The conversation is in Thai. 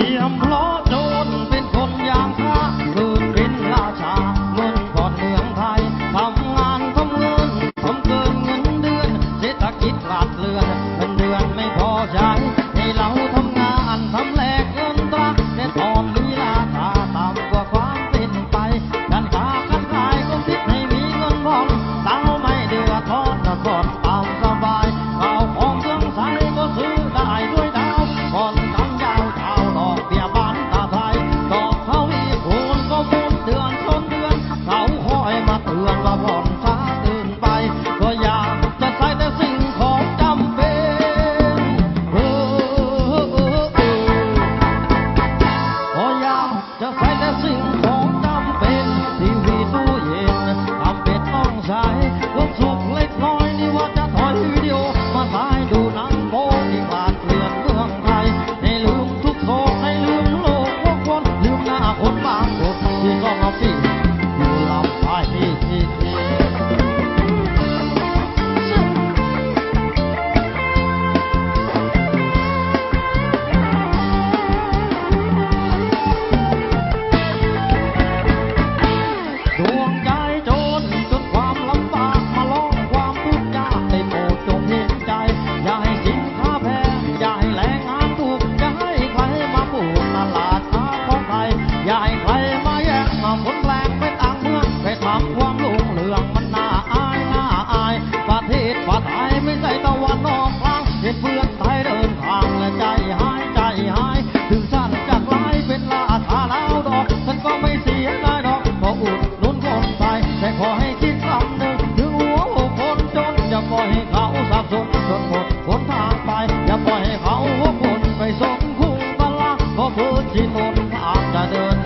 I'm employee. ผลแปลงไปต่างเมืองไปทำความลุงเรืองมันน่าอายน่าอายประเทศประไทยไม่ใช่ตะวันออกกลางเห็นเพื่อนไทยเดินทางและใจหายใจหายถึงฉันจะกลายเป็นลาชาลาวดอกฉันก็ไม่เสียดายดอกก็อุดหนุนคนไทยแต่ขอให้คิดคำหนึ่งถึงหัวอกคนจนอย่าปล่อยให้เขาสับสนจนหมดหนทางไปอย่าปล่อยให้เขาหัวคนไปสมคู่กันละก็เพื่อที่ตนอาจจะเดิน